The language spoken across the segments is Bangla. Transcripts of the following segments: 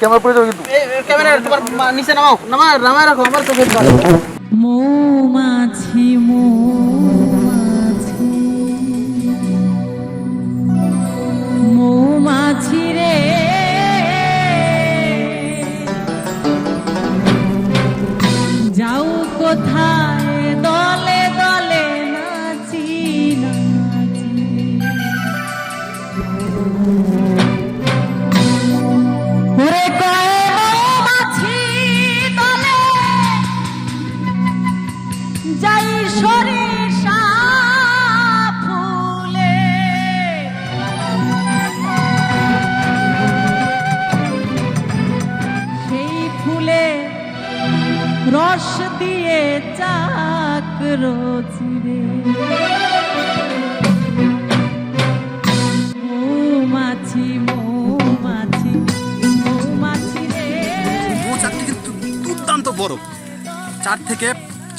ক্যামেরা পড়ে যাবে কিন্তু। ক্যামেরা তোমার নিচে নামাও। নামা নামায় রাখো আমার চোখে মৌমাছি মৌমাছি। মৌমাছি রে। যাও কোথায়? দলে দলে নাচি নাচি। যাই সরিষা ফুলে সেই ফুলে রস দিয়ে চাকর চিরে মৌমাছি মৌমাছি মৌমাছি রে। দুর্দান্ত বড় চার থেকে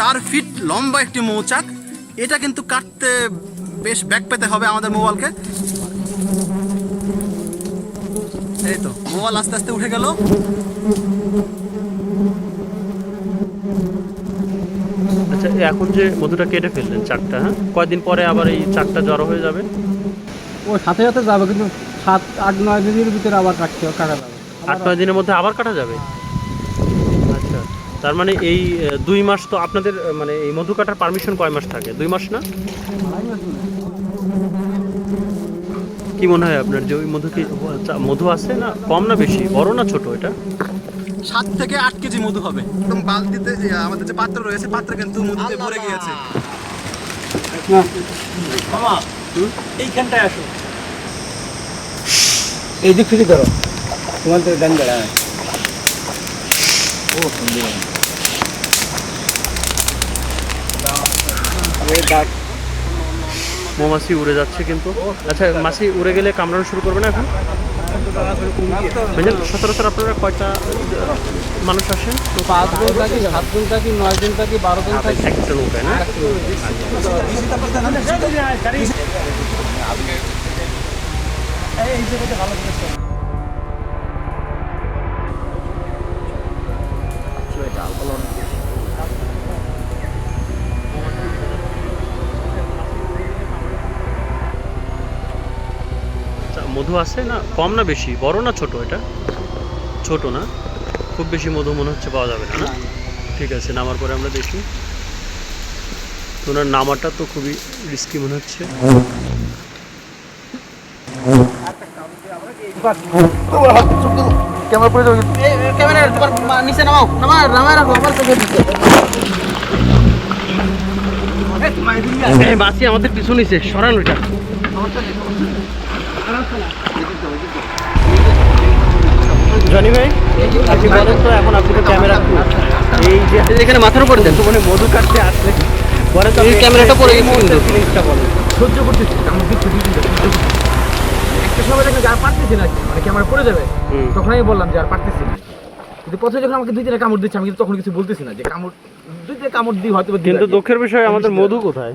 চার ফিট লম্বা একটি মৌচাক। এটা কিন্তু কাটতে বেশ ব্যাক পেতে হবে আমাদের মোবাইলকে। এই তো মোবাইল আস্তে আস্তে উঠে গেল। আচ্ছা এখন যে মধুটা কেটে ফেললেন চাকটা হ্যাঁ? কয়দিন পরে আবার এই চাকটা জড়ো হয়ে যাবে? ও সাথে সাথে যাবে কিন্তু সাত আট নয় দিনের ভিতরে আবার কাটতে কাটা যাবে। আট নয় দিনের মধ্যে আবার কাটা যাবে? তার মানে এই দুই মাস তো আপনাদের মানে এই মধু কাটার পারমিশন কয় মাস থাকে? দুই মাস না? কি মনে হয় আপনার যে ওই মধু কি মধু আছে না কম না বেশি? বড় না ছোট এটা? সাত থেকে আট কেজি মধু হবে। একদম বালতিতে যে আমাদের যে পাত্র রয়েছে পাত্র কিন্তু মধুতে ভরে গিয়েছে। এই দিক থেকে ধরো। তোমার গান বেড়া মৌমাছি উড়ে যাচ্ছে কিন্তু। আচ্ছা মাছি উড়ে গেলে কামড়ানো শুরু করবে না এখন? সচরাচর আপনারা কয়টা মানুষ আসেন? তো পাঁচ দিন থাকি সাত দিন থাকি নয় দিন থাকি বারো দিন থাকি একটা নৌকায় না? আচ্ছা, মধু আছে না? কম না বেশি? বড় না ছোট এটা? ছোট না? খুব বেশি মধু মনে হচ্ছে পাওয়া যাবে না না? ঠিক আছে নামার পরে আমরা দেখি। তো ওনার নামাটা তো খুবই রিস্কি মনে হচ্ছে। ক্যামেরা পড়ে যাবে ক্যামেরা নিচে নামাও। নামা নামায় রাখো আমার চোখে ধরে। আমাদের পিছু নিছে সরান ওইটা। জনি ভাই আপনি বলেন তো এখন আপনি তো ক্যামেরা এই যে এখানে মাথার উপরে দেন। তো মানে মধু কাটতে আসলে পরে তো ক্যামেরাটা পড়ে গেছে বলেন। সহ্য করতেছি আমার দিচ্ছি একটা সময় দেখলাম যে আর পারতেছি না মানে ক্যামেরা পড়ে যাবে। তখন আমি বললাম যে আর পারতেছি না। কিন্তু প্রথমে যখন আমাকে দুই তিনটা কামড় দিচ্ছে আমি কিন্তু তখন কিছু বলতেছি না যে কামড় দুই তিনটা কামড় দিই হয়তো কিন্তু দুঃখের বিষয় আমাদের মধু কোথায়?